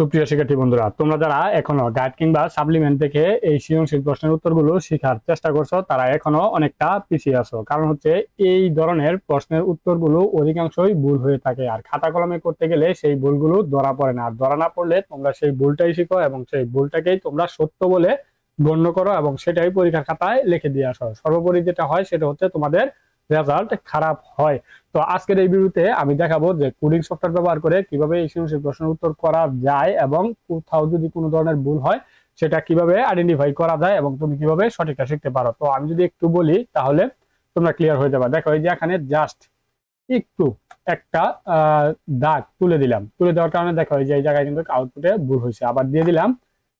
সুপ্রিয় শিক্ষার্থী বন্ধুরা, তোমরা যারা এখনও গাইড কিংবা সাপ্লিমেন্ট থেকে এই সৃজনশীল প্রশ্নের উত্তরগুলো শেখার চেষ্টা করছ, তারা এখনও অনেকটা পিছিয়ে আছো। কারণ হচ্ছে এই ধরনের প্রশ্নের উত্তরগুলো অধিকাংশই ভুল হয়ে থাকে। আর খাতা কলমে করতে গেলে সেই ভুলগুলো ধরা পড়ে না। আর ধরা না পড়লে তোমরা সেই ভুলটাই শিখো এবং সেই ভুলটাকেই তোমরা সত্য বলে গণ্য করো এবং সেটাই পরীক্ষার খাতায় লিখে দিয়ে আসো। সর্বোপরি যেটা হয় সেটা হচ্ছে তোমাদের রেজাল্ট খারাপ হয়। তো আজকের এই ভিডিওতে আমি দেখাবো যে কোডিং সফটওয়্যার ব্যবহার করে কীভাবে এই প্রশ্নের উত্তর করা যায় এবং কোথাও যদি কোনো ধরনের ভুল হয়, সেটা কীভাবে আইডেন্টিফাই করা যায় এবং তুমি কীভাবে সঠিকটা শিখতে পারো। তো আমি যদি একটু বলি, তাহলে তোমরা ক্লিয়ার হয়ে যাবে। দেখো, এই যে এখানে জাস্ট একটু একটা দাগ তুলে দিলাম। তুলে দেওয়ার কারণে দেখো, এই যে এই জায়গায় কিন্তু আউটপুটে ভুল হয়েছে। আবার দিয়ে দিলাম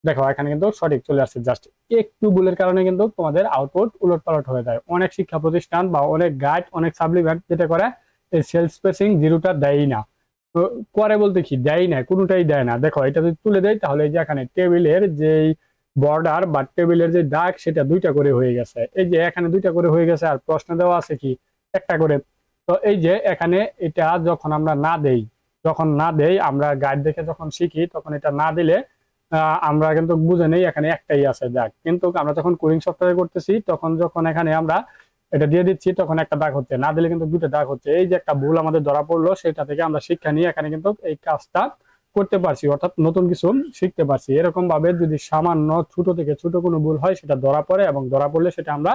দেখো, এখানে কিন্তু সঠিক চলে আসছে। জাস্ট একটু ভুলের কারণে কিন্তু তোমাদের আউটপুট উলট পালট হয়ে যায়। অনেক শিক্ষা প্রতিষ্ঠান বা অনেক গাইড অনেক সাপ্লিমেন্ট যেটা করে, এই সেলস স্পেসিং জিরোটা দেয়ই না। করে বলতে কি? দেয় না, কোনোটাই দেয় না। দেখো, এটা যদি তুলে দেয়, তাহলে যে এখানে টেবিলের যেই বর্ডার বা টেবিলের যে দাগ, সেটা দুইটা করে হয়ে গেছে। এই যে এখানে দুইটা করে হয়ে গেছে, আর প্রশ্ন দেওয়া আছে কি? একটা করে। তো এই যে এখানে এটা যখন আমরা না দেই, যখন না দেই, আমরা গাইড দেখে যখন শিখি, তখন এটা না দিলে আমরা কিন্তু বুঝে নেই এখানে একটাই আছে দাগ। কিন্তু আমরা যখন কোডিং সফটওয়্যার করতেছি, তখন যখন এখানে আমরা এটা দিয়ে দিচ্ছি, তখন একটা দাগ হচ্ছে। না দিলে কিন্তু দুটো দাগ হচ্ছে। এই যে একটা ভুল আমাদের ধরা পড়ল, সেটা থেকে আমরা শিক্ষা নিয়ে এখানে কিন্তু এই কাজটা করতে পারছি, অর্থাৎ নতুন কিছু শিখতে পারছি। এরকম ভাবে যদি সামান্য ছোট থেকে ছোট কোনো ভুল হয়, সেটা ধরা পড়ে এবং ধরা পড়লে সেটা আমরা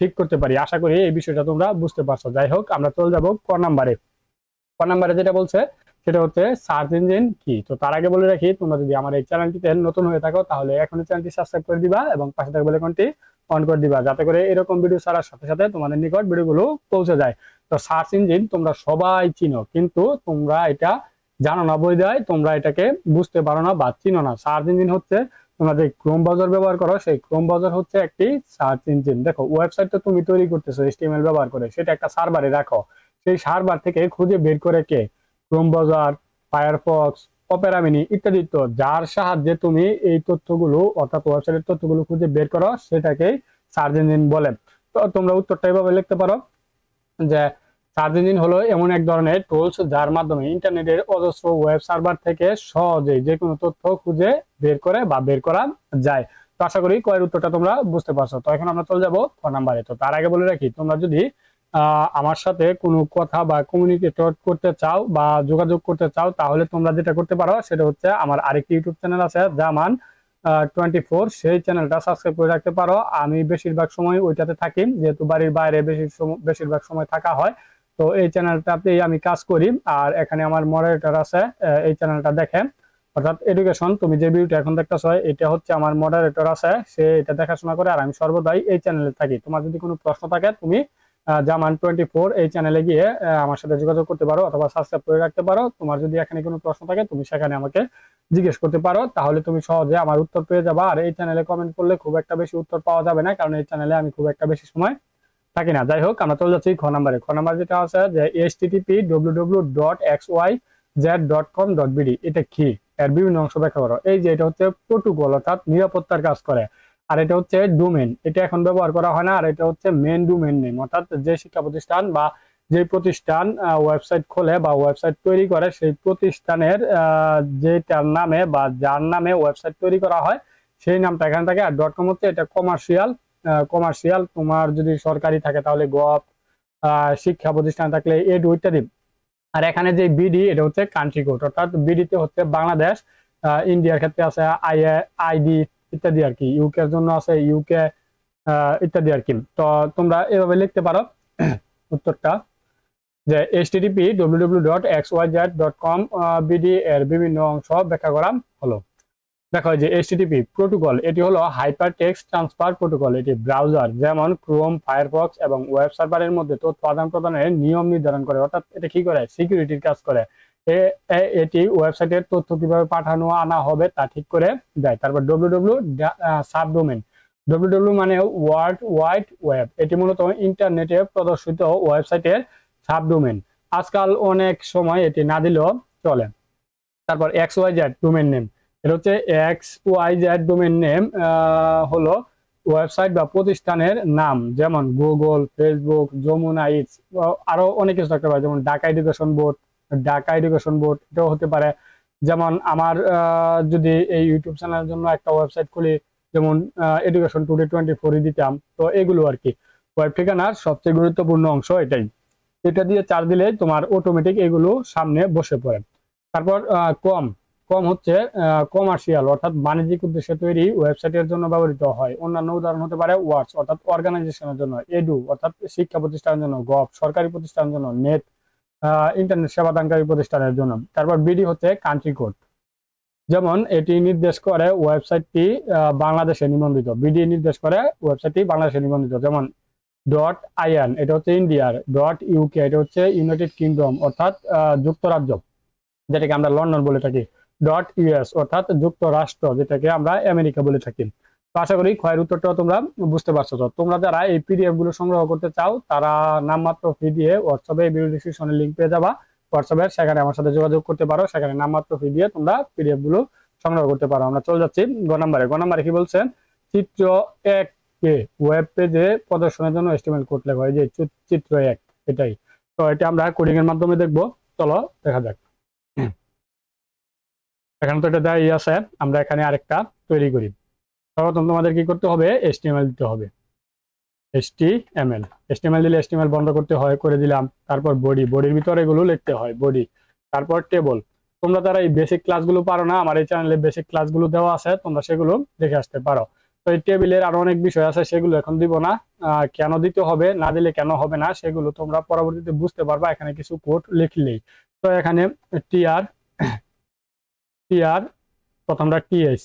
ঠিক করতে পারি। আশা করি এই বিষয়টা তোমরা বুঝতে পারছ। যাই হোক, আমরা চলে যাব ক নাম্বারে। ক নাম্বারে যেটা বলছে সেটা হচ্ছে সার্চ ইঞ্জিন কি? তো তার আগে বলে রাখি, তোমরা যদি আমার এই চ্যানেলটিতে নতুন হয়ে থাকো, তাহলে এখনই চ্যানেলটি সাবস্ক্রাইব করে দিবা এবং পাশে থাকা বেলাইকনটি অন করে দিবা, যাতে করে এরকম ভিডিও ছাড়ার সাথে সাথে তোমাদের নিকট ভিডিওগুলো পৌঁছে যায়। তো সার্চ ইঞ্জিন তোমরা সবাই চিনো, কিন্তু তোমরা এটা জানো না বই দেয় তোমরা এটাকে বুঝতে পারো না বা চিনো না। সার্চ ইঞ্জিন হচ্ছে তোমরা যে ক্রোম ব্রাউজার ব্যবহার করো, সেই ক্রোম ব্রাউজার হচ্ছে একটি সার্চ ইঞ্জিন দেখো ওয়েবসাইট তো তুমি তৈরি করতেছো এইচটিএমএল ব্যবহার করে, সেটা একটা সার্ভারে রাখো। সেই সার্ভার থেকে খুঁজে বের করে কে? Chrome browser Firefox Opera Mini ইত্যাদি। তো যার সাহায্যে তুমি এই তথ্যগুলো, অর্থাৎ ওয়েবসাইটের তথ্যগুলো খুঁজে বের করো, সেটাকেই সার্চ ইঞ্জিন বলে। তো তোমরা উত্তরটা এভাবে লিখতে পারো যে সার্চ ইঞ্জিন হলো এমন এক ধরনের টুলস যার মাধ্যমে ইন্টারনেটের অজস্র ওয়েব সার্ভার থেকে সহজেই যে কোনো তথ্য খুঁজে বের করে বা বের করা যায়। তো আশা করি কয়ের উত্তরটা তোমরা বুঝতে পারছ। তো এখন আমরা চলে যাব ক নাম্বারে। তো তার আগে বলে রাখি, তোমরা যদি আমার সাথে কোনো কথা বা কমিউনিকেট করতে চাও বা যোগাযোগ করতে চাও, তাহলে তোমরা যেটা করতে পারো সেটা হচ্ছে আমার আরেকটি ইউটিউব চ্যানেল আছে, জামান টোয়েন্টি ফোর সেই চ্যানেলটা সাবস্ক্রাইব করে রাখতে পারো। আমি বেশিরভাগ সময় ওইটাতে থাকি, যেহেতু বাড়ির বাইরে বেশি বেশিরভাগ সময় থাকা হয়, তো এই চ্যানেলটাতেই আমি কাজ করি। আর এখানে আমার মডারেটর আছে এই চ্যানেলটা দেখে। অর্থাৎ এডুকেশন তুমি যে ভিডিওটা এখন দেখতেছো, এটা হচ্ছে আমার মডারেটর আছে, সে এটা দেখাশোনা করে, আর আমি সর্বদাই এই চ্যানেলে থাকি। তোমার যদি কোনো প্রশ্ন থাকে, তুমি জামান টোয়েন্টি ফোর এই চ্যানেলে গিয়ে আমার সাথে যোগাযোগ করতে পারো অথবা সাবস্ক্রাইব করে রাখতে পারো। তোমার যদি এখানে কোনো প্রশ্ন থাকে, তুমি সেখানে আমাকে জিজ্ঞেস করতে পারো। তাহলে তুমি সহজে আমার উত্তর পেয়ে যাবা। আর এই চ্যানেলে কমেন্ট করলে খুব একটা বেশি উত্তর পাওয়া যাবে না, কারণ এই চ্যানেলে আমি খুব একটা বেশি সময় থাকি না। যাই হোক, আমরা চলে যাচ্ছি খ নাম্বারে। খ নাম্বার যেটা আছে যে S TTP W W dot X Y Z dot com dot BD এটা কি? এর বিভিন্ন অংশ ব্যাখ্যা করো। এই যে এটা হচ্ছে প্রোটোকল অর্থাৎ নিরাপত্তার কাজ করে। আর এটা হচ্ছে ডোমেন এটা এখন ব্যবহার করা হয় না, আর এটা হচ্ছে মেন ডোমেন নেম অর্থাৎ যে শিক্ষা প্রতিষ্ঠান বা যে প্রতিষ্ঠান ওয়েবসাইট খোলে বা ওয়েবসাইট তৈরি করে, সেই প্রতিষ্ঠানের যেটার নামে বা যার নামে ওয়েবসাইট তৈরি করা হয়, সেই নামটা এখানে থাকে। আর ডট কম হচ্ছে এটা কমার্শিয়াল কমার্শিয়াল তোমার যদি সরকারি থাকে তাহলে গভ শিক্ষা প্রতিষ্ঠান থাকলে এডু ইত্যাদি আর এখানে যে বিডি, এটা হচ্ছে কান্ট্রি কোড অর্থাৎ বিডিতে হচ্ছে বাংলাদেশ ইন্ডিয়ার ক্ষেত্রে আছে আই, আইডি ইত্যাদি আর কি ইউকে এর জন্য আছে ইউকে ইত্যাদি আর কি। তো তোমরা এভাবে লিখতে পারো উত্তরটা। যে H TDP W W dot X Y Z dot com BD এর বিভিন্ন অংশ ব্যাখ্যা করা হলো। দেখো যে এইচটিটিপি প্রোটোকল এটি হলো হাইপার টেক্সট ট্রান্সফার প্রোটোকল এটি ব্রাউজার যেমন ক্রোম ফায়ারফক্স এবং ওয়েব সার্ভারের মধ্যে তথ্য আদান প্রদানের নিয়ম নির্ধারণ করে। অর্থাৎ এটা কি করে? সিকিউরিটির কাজ করে। এটি ওয়েবসাইটের তথ্য কীভাবে পাঠানো, আনা হবে তা ঠিক করে দেয়। তারপর W W subdomain W W মানে ওয়ার্ল্ড ওয়াইড ওয়েব। এটি মূলত ইন্টারনেটে প্রদর্শিত ওয়েবসাইটের সাবডোমেন আজকাল অনেক সময় এটি না দিলেও চলে। তারপর X Y Z domain name. এটা হচ্ছে X Y Z domain name হলো ওয়েবসাইট বা প্রতিষ্ঠানের নাম। যেমন গুগল, ফেসবুক, যমুনা, ইটস, আরও অনেক কিছু থাকতে পারে। যেমন Dhaka education board Dhaka education board এটাও হতে পারে। যেমন আমার যদি এই ইউটিউব চ্যানেলের জন্য একটা ওয়েবসাইট খুলি, যেমন এডুকেশন টুডে টোয়েন্টি ফোরই দিতাম, তো এগুলো আর কি। ওয়েব ঠিকানার সবচেয়ে গুরুত্বপূর্ণ অংশ এটাই। এটা দিয়ে চার দিলে তোমার অটোমেটিক এগুলো সামনে বসে পড়ে। তারপর কম। কম হচ্ছে কমার্শিয়াল অর্থাৎ বাণিজ্যিক উদ্দেশ্যে তৈরি ওয়েবসাইটের জন্য ব্যবহৃত হয়। অন্যান্য উদাহরণ হতে পারে ওয়ার্ডস অর্থাৎ অর্গানাইজেশনের জন্য এডু অর্থাৎ শিক্ষা প্রতিষ্ঠানের জন্য গভ সরকারি প্রতিষ্ঠানের জন্য নেট ইন্টারনেট সেবা দানকারী প্রতিষ্ঠানের জন্য। তারপর বিডি হচ্ছে কান্ট্রি কোড যেমন এটি নির্দেশ করে ওয়েবসাইটটি বাংলাদেশে নিবন্ধিত। বিডি নির্দেশ করে ওয়েবসাইটটি বাংলাদেশে নিবন্ধিত। যেমন. ডট আইএন এটা হচ্ছে ইন্ডিয়ার ডট ইউকে এটা হচ্ছে ইউনাইটেড কিংডম অর্থাৎ যুক্তরাজ্য, যেটাকে আমরা লন্ডন বলে থাকি। ডট ইউএস অর্থাৎ যুক্তরাষ্ট্র, যেটাকে আমরা আমেরিকা বলে থাকি। তো আশা করি ক্ষয়ের উত্তরটাও তোমরা বুঝতে পারছ। তো তোমরা যারা এই পিডিএফগুলো সংগ্রহ করতে চাও, তারা নামমাত্র ফি দিয়ে হোয়াটসঅ্যাপে ভিডিও ডিসক্রিপশনে লিঙ্ক পেয়ে যাবা। হোয়াটসঅ্যাপে সেখানে আমার সাথে যোগাযোগ করতে পারো। সেখানে নামমাত্র ফি দিয়ে তোমরা পিডিএফগুলো সংগ্রহ করতে পারো। আমরা চলে যাচ্ছি গ নাম্বারে। গ নাম্বারে কি বলছেন চিত্র এক কে ওয়েব পেজে প্রদর্শনের জন্য এস্টিমেট লেখা হয়। যে চিত্র এক, এটাই। তো এটা আমরা কোডিং এর মাধ্যমে দেখব। চলো দেখা যাক। এখানে তো এটা দেওয়াই আছে। আমরা এখানে আরেকটা তৈরি করি। সর্বপ্রথম তোমাদের কি করতে হবে? এসটিএমএল দিতে হবে। এসটিএমএল এসটিএমএল দিলে এসটিএমএল বন্ধ করতে হয়, করে দিলাম। তারপর বডি বডির ভিতরে এগুলো লিখতে হয় বডি তারপর টেবল তোমরা যারা এই বেসিক ক্লাসগুলো পারো না, আমার এই চ্যানেলে বেসিক ক্লাসগুলো দেওয়া আছে, তোমরা সেগুলো দেখে আসতে পারো। তো এই টেবিলের আরও অনেক বিষয় আছে, সেগুলো এখন দিব না। কেন দিতে হবে, না দিলে কেন হবে না, সেগুলো তোমরা পরবর্তীতে বুঝতে পারবা। এখানে কিছু কোড লিখলেই। তো এখানে টিআর টিআর প্রথমটা টিএস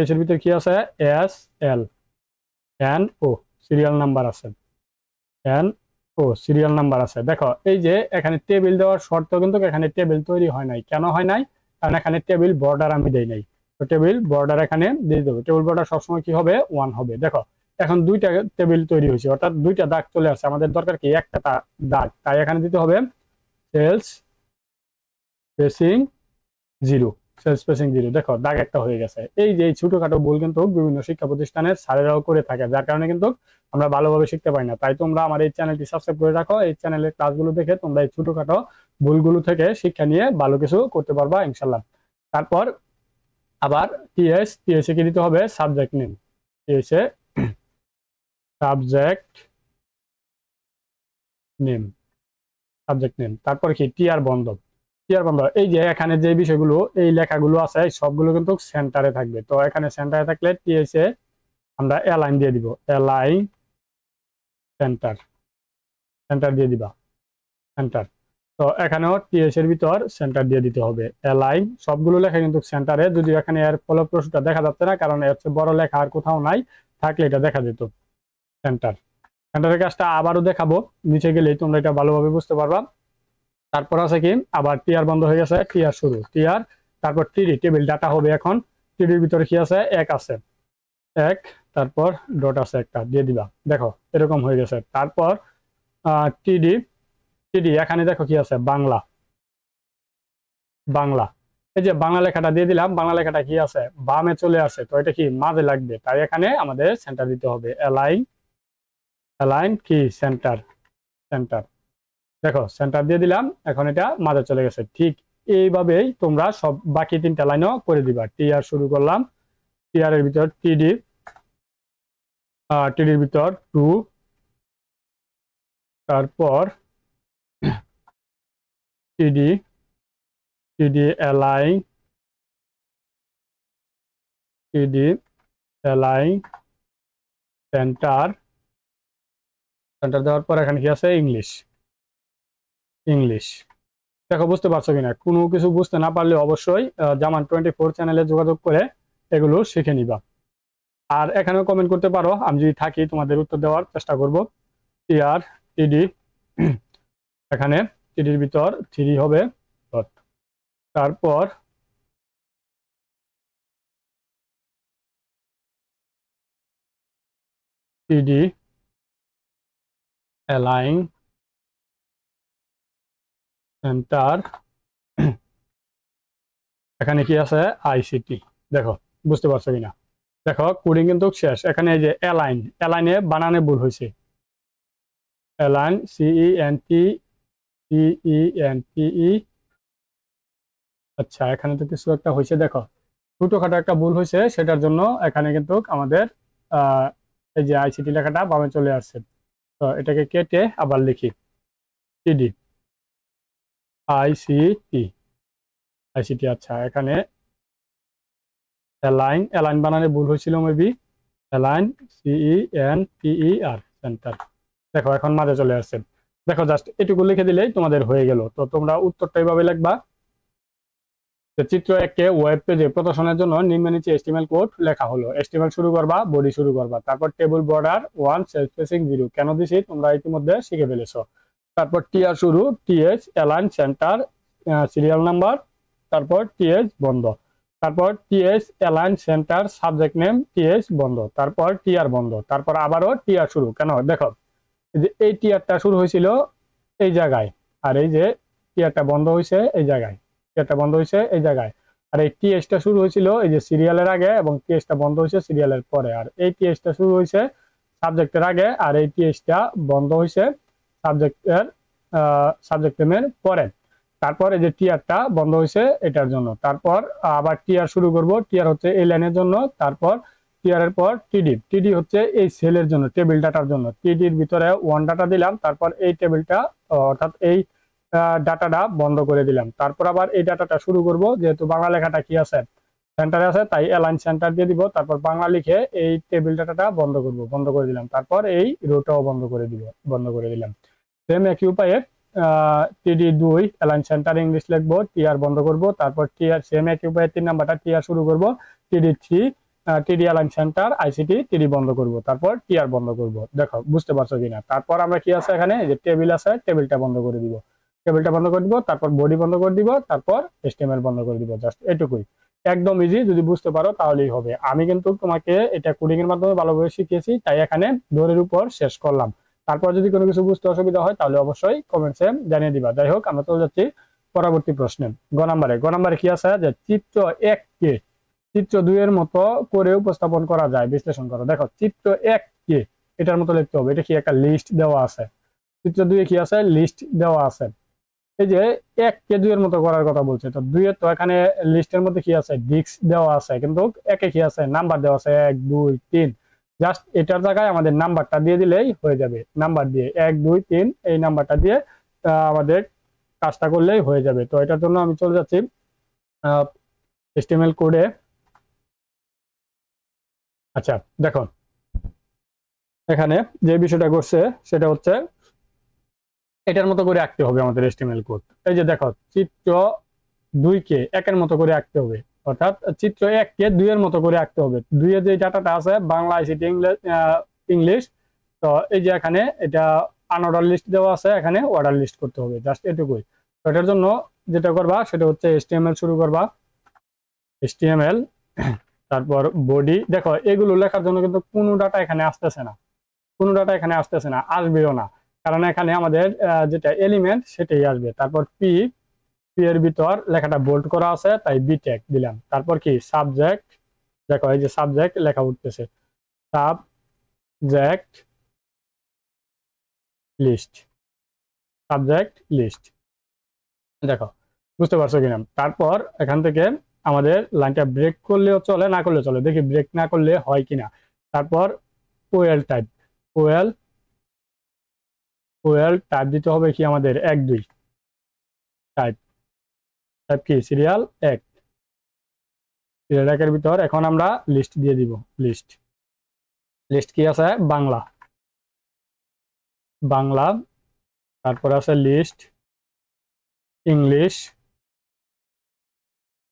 এর ভিতরে কি আছে? S L N O serial number আছে। এন ও সিরিয়াল নাম্বার আছে। দেখো, এই যে এখানে টেবিল দেওয়ার শর্ত কিন্তু এখানে টেবিল তৈরি হয় নাই। কেন হয় নাই? কারণ এখানে টেবিল বর্ডার আমি দেই নাই। তো টেবিল বর্ডার এখানে দিয়ে দেবো। টেবিল বর্ডার সবসময় কি হবে? ওয়ান হবে। দেখো, এখন দুইটা টেবিল তৈরি হয়েছে। অর্থাৎ দুইটা দাগ চলে আসছে। আমাদের দরকার কি? একটা দাগ। তাই এখানে দিতে হবে cells spacing zero spacing zero দেখো, দাগ একটা হয়ে গেছে। এই যে ছোটখাটো ভুল কিন্তু বিভিন্ন শিক্ষা প্রতিষ্ঠানের স্যারেরাও করে থাকে, যার কারণে কিন্তু আমরা ভালোভাবে শিখতে পারি না। তাই তোমরা আমার এই চ্যানেলটি সাবস্ক্রাইব করে রাখো, এই চ্যানেলের ক্লাসগুলো দেখে তোমরা এই ছোটখাটো ভুলগুলো থেকে শিক্ষা নিয়ে ভালো কিছু করতে পারবা ইনশাল্লাহ তারপর আবার টিএস টিএস কি দিতে হবে? সাবজেক্ট নেম টিএস এ সাবজেক্ট নেম সাবজেক্ট নেম তারপর কি? টিআর বন্ধ এই যে এখানে যে বিষয়গুলো, এই লেখাগুলো আছে সবগুলো কিন্তু সেন্টারে থাকবে। তো এখানে সেন্টারে থাকলে টিএস আমরা অ্যালাইন দিয়ে দিব। অ্যালাইন সেন্টার সেন্টার দিয়ে দিবা। সেন্টার তো এখানেও টিএস এর ভিতর সেন্টার দিয়ে দিতে হবে। অ্যালাইন সবগুলো লেখা কিন্তু সেন্টারে যদি এখানে এর ফলপ্রসূটা দেখা যাচ্ছে না, কারণ এর বড় লেখা আর কোথাও নাই, থাকলে এটা দেখা যেত। সেন্টার সেন্টারের কাজটা আবারও দেখাবো। নিচে গেলেই তোমরা এটা ভালোভাবে বুঝতে পারবা। তারপর আছে কি? আবার টিআর বন্ধ হয়ে গেছে টিআর শুরু। টিআর তারপর টিডি টেবিল ডাটা হবে এখন। টিডির ভিতরে কি আছে? এক আছে। এক, তারপর ডট আছে একটা, দিয়ে দিবা। দেখো, এরকম হয়ে গেছে। তারপর টিডি টিডি এখানে দেখো কি আছে? বাংলা। বাংলা। এই যে বাংলা লেখাটা দিয়ে দিলাম, বাংলা লেখাটা কি আছে? বামে চলে আসে, তো এটা কি মাঝে লাগবে? তাই এখানে আমাদের সেন্টার দিতে হবে। অ্যালাইন অ্যালাইন কি? সেন্টার সেন্টার দেখো সেন্টার দিয়ে দিলাম, এখন এটা মাঝে চলে গেছে। ঠিক এইভাবেই তোমরা সব বাকি তিনটা লাইনও করে দিবা। টিআর শুরু করলাম টিআর এর ভিতর টিডি টিডির ভিতর টু, তারপর টিডি টিডি অ্যালাইন টিডি অ্যালাইন সেন্টার সেন্টার দেওয়ার পর এখানে কি আছে? English English. দেখো, বুঝতে পারছ কিনা? কোনো কিছু বুঝতে না পারলে অবশ্যই জামান টোয়েন্টি ফোর চ্যানেলে যোগাযোগ করে এগুলো শিখে নিবা। আর এখানেও কমেন্ট করতে পারো, আমি যদি থাকি তোমাদের উত্তর দেওয়ার চেষ্টা করব। টিআর টিডি এখানে টিডির ভিতর থ্রি হবে। তারপর টিডি অ্যালাইন সেন্টার এখানে কি আছে? আইসিটি দেখো, বুঝতে পারছ কিনা? দেখো কোডিং কিন্তু শেষ। এখানে এই যে অ্যালাইন অ্যালাইনে বানানে ভুল হয়েছে। অ্যালাইন সিই এন টি সিই এন টি ই আচ্ছা এখানে তো কিছু একটা হয়েছে, দেখো। ছোটখাটো একটা ভুল হয়েছে, সেটার জন্য এখানে কিন্তু আমাদের এই যে আইসিটি লেখাটা বামে চলে আসছে। তো এটাকে কেটে আবার লিখি। টিডি আইসিটি আইসিটি আচ্ছা এখানে অ্যালাইন অ্যালাইন বানানে ভুল হয়েছিল maybe align C E N T E R centre দেখো, এখন মাঝে চলে আসছে। দেখো জাস্ট এটুকু লিখে দিলেই তোমাদের হয়ে গেল। তো তোমরা উত্তরটা এইভাবে লিখবা। চিত্র একে ওয়েব পেজে প্রদর্শনের জন্য নিম্ন নিচে এস্টিমেল কোড লেখা হলো। এস্টিমেল শুরু করবা বডি শুরু করবা। তারপর table border one self zero কেন দিছি? তোমরা ইতিমধ্যে শিখে ফেলেছো। তারপর টিআর শুরু, TS align center serial number, তারপর টিএস বন্ধ। তারপর TS align center, subject name, TS বন্ধ। তারপর টিআর বন্ধ। তারপর আবারও টিআর শুরু। কেন? দেখো যে এই টিআরটা শুরু হয়েছিল এই জায়গায়, আর এই যে টিআরটা বন্ধ হয়েছে এই জায়গায়, টিআরটা বন্ধ হয়েছে এই জায়গায়। আর এই টিএসটা শুরু হয়েছিল এই যে সিরিয়ালের আগে এবং টিএসটা বন্ধ হয়েছে সিরিয়ালের পরে। আর এই টিএসটা শুরু হয়েছে সাবজেক্টের আগে, আর এই টিএসটা বন্ধ হয়েছে সাবজেক্টের সাবজেক্ট নেমের পরে। তারপর এই যে টিআরটা বন্ধ হয়েছে, এটার জন্য। তারপর আবার টিআর শুরু করব। টিআর হচ্ছে এই লাইনের জন্য। তারপর টিআর এর পর টিডি টিডি হচ্ছে এই সেলের জন্য টেবিল ডাটার জন্য। টিডির ভিতরে ওয়ান ডাটা দিলাম, তারপর এই টেবিলটা অর্থাৎ এই ডাটাটা বন্ধ করে দিলাম। তারপর আবার এই ডাটাটা শুরু করব, যেহেতু বাংলা লেখাটা কি আছে? সেন্টারে আছে, তাই অ্যালাইন সেন্টার দিয়ে দিব। তারপর বাংলা লিখে এই টেবিল ডাটাটা বন্ধ করব, বন্ধ করে দিলাম। তারপর এই রোটাও বন্ধ করে দিব, বন্ধ করে দিলাম। সেম একই উপায়ে টিডি দুই অ্যালাইন সেন্টার ইংলিশ লিখব টিআর বন্ধ করব, তারপর টিআর সেম একই উপায়ে তিন নাম্বারটা টিআর শুরু করব টিডি থ্রি টিডি অ্যালাইন সেন্টার আইসিটি টিডি বন্ধ করব, তারপর টিআর বন্ধ করব। দেখো, বুঝতে পারছ কিনা? তারপর আমরা কি আছে এখানে? যে টেবিল আছে টেবিলটা বন্ধ করে দিব। টেবিলটা বন্ধ করে দিব, তারপর বডি বন্ধ করে দিব, তারপর এস্টিমেল বন্ধ করে দিব জাস্ট এটুকুই। একদম ইজি যদি বুঝতে পারো তাহলেই হবে। আমি কিন্তু তোমাকে এটা কোডিং এর মাধ্যমে ভালোভাবে শিখিয়েছি, তাই এখানে দৌড়ের উপর শেষ করলাম। তারপর যদি কোনো কিছু বুঝতে অসুবিধা হয়, তাহলে অবশ্যই কমেন্টসে জানিয়ে দিবা। যাই হোক, আমরা চলে যাচ্ছি পরবর্তী প্রশ্নে। গ নাম্বারে গ নাম্বারে কি আছে? যে চিত্র কে চিত্র দুইয়ের মতো করে উপস্থাপন করা যায়, বিশ্লেষণ করো। দেখো, চিত্র এক কে এটার মতো লিখতে হবে। এটা কি একটা লিস্ট দেওয়া আছে? চিত্র দুইয়ে কি আছে? লিস্ট দেওয়া আছে। এই যে এক কে দুইয়ের মতো করার কথা বলছে, তো দুইয়ের তো এখানে লিস্টের মধ্যে কি আছে? ডিস্ক দেওয়া আছে। কিন্তু একে কি আছে? নাম্বার দেওয়া আছে, এক, দুই, তিন। জাস্ট এটার জায়গায় আমাদের নাম্বারটা দিয়ে দিলেই হয়ে যাবে। নাম্বার দিয়ে এক, দুই, তিন, এই নাম্বারটা দিয়ে আমাদের কাজটা করলেই হয়ে যাবে। তো এটার জন্য আমি চলে যাচ্ছি এস্টিমেল কোডে আচ্ছা দেখো এখানে যে বিষয়টা করছে সেটা হচ্ছে এটার মতো করে আঁকতে হবে আমাদের এস্টিমেল কোড এই যে দেখো, চিত্র দুইকে একের মতো করে আঁকতে হবে। অর্থাৎ চিত্র এককে দুইয়ের মতো করে আঁকতে হবে। দুইয়ের যে ডাটাটা আছে, বাংলা আইসিটি ইংলিশ তো এই যে এখানে এটা আনঅর্ডার লিস্ট দেওয়া আছে, এখানে অর্ডার লিস্ট করতে হবে জাস্ট এটুকুই। তো এটার জন্য যেটা করবা, সেটা হচ্ছে এসটিএমএল শুরু করবা। এসটিএমএল তারপর বডি দেখো, এগুলো লেখার জন্য কিন্তু কোনো ডাটা এখানে আসতেছে না। কোনো ডাটা এখানে আসতেছে না, আসবেও না। কারণ এখানে আমাদের যেটা এলিমেন্ট সেটাই আসবে। তারপর পি পি এর ভিতর লেখাটা বোল্ড করা আছে, তাই বি ট্যাগ দিলাম। তারপর কি? সাবজেক্ট দেখো এই যে সাবজেক্ট লেখা উঠতেছে। সাবজেক্ট লিস্ট সাবজেক্ট লিস্ট দেখো, বুঝতে পারছ কিনা? তারপর এখান থেকে আমাদের লাইনটা ব্রেক করলেও চলে, না করলে চলে, দেখি ব্রেক না করলে হয় কিনা? তারপর OL type OL OL type দিতে হবে কি আমাদের? এক দুই টাইপ টাইপ কি? সিরিয়াল এক সিরিয়াল একের ভিতর এখন আমরা লিস্ট দিয়ে দিব লিস্ট লিস্ট কি আছে? বাংলা। বাংলা, তারপর আছে লিস্ট ইংলিশ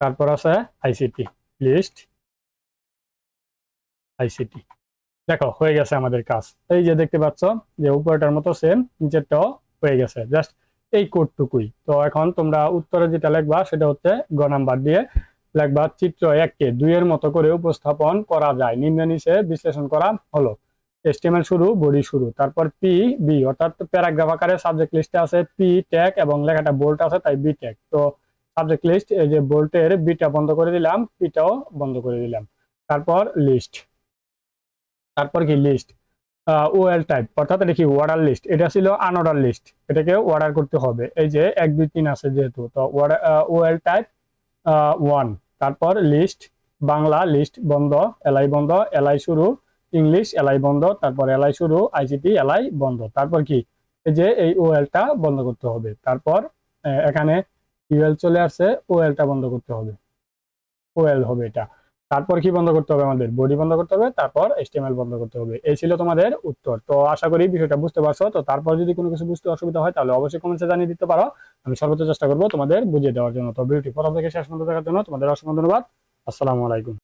তারপর আছে আইসিটি লিস্ট আইসিটি দেখো, হয়ে গেছে আমাদের কাজ। এই যে দেখতে পাচ্ছ, যে উপরটার মতো সেম নিচেরটাও হয়ে গেছে। জাস্ট এই কোডটুকুই। তো এখন তোমরা উত্তরে যেটা লিখবা, সেটা হচ্ছে গ নাম্বার দিয়ে লিখবা, চিত্র এককে দুইয়ের মতো করে উপস্থাপন করা যায়। নিম্ন নিচে বিশ্লেষণ করা হলো। এস্টিমেল শুরু, বডি শুরু। তারপর পি, বি, অর্থাৎ প্যারাগ্রাফ আকারে সাবজেক্ট লিস্টে আছে পি, ট্যাগ এবং লেখাটা বোল্ট আছে, তাই বি, ট্যাগ। তো সাবজেক্ট লিস্ট, এই যে বোল্টের বিটা বন্ধ করে দিলাম, পিটাও বন্ধ করে দিলাম। তারপর লিস্ট। তারপর কি লিস্ট? ওএল টাইপ অর্থাৎ এটা কি লিস্ট এটা ছিল আনঅর্ডার লিস্ট এটাকে অর্ডার করতে হবে। এই যে এক, দুই, তিন আছে যেহেতু, তো ওএল টাইপ ওয়ান তারপর লিস্ট বাংলা লিস্ট বন্ধ এলআই বন্ধ এলআই শুরু ইংলিশ এলআই বন্ধ, তারপর এলআই শুরু আইসিটি এলআই বন্ধ। তারপর কি? এই যে এই ওএলটা বন্ধ করতে হবে। তারপর এখানে ইউএল চলে আসছে ওএলটা বন্ধ করতে হবে। ওএল হবে এটা। তারপর কি বন্ধ করতে হবে আমাদের? বডি বন্ধ করতে হবে, তারপর এসটিএমএল বন্ধ করতে হবে। এই ছিল তোমাদের উত্তর। তো আশা করি বিষয়টা বুঝতে পারছ। তো তারপর যদি কোনো কিছু বুঝতে অসুবিধা হয়, তাহলে অবশ্যই কমেন্টে জানিয়ে দিতে পারো। আমি সর্বোচ্চ চেষ্টা করব তোমাদের বুঝিয়ে দেওয়ার জন্য। তো ভিডিওটি প্রথম থেকে শেষ পর্যন্ত দেখার জন্য তোমাদের অসংখ্য ধন্যবাদ। আসসালামু আলাইকুম।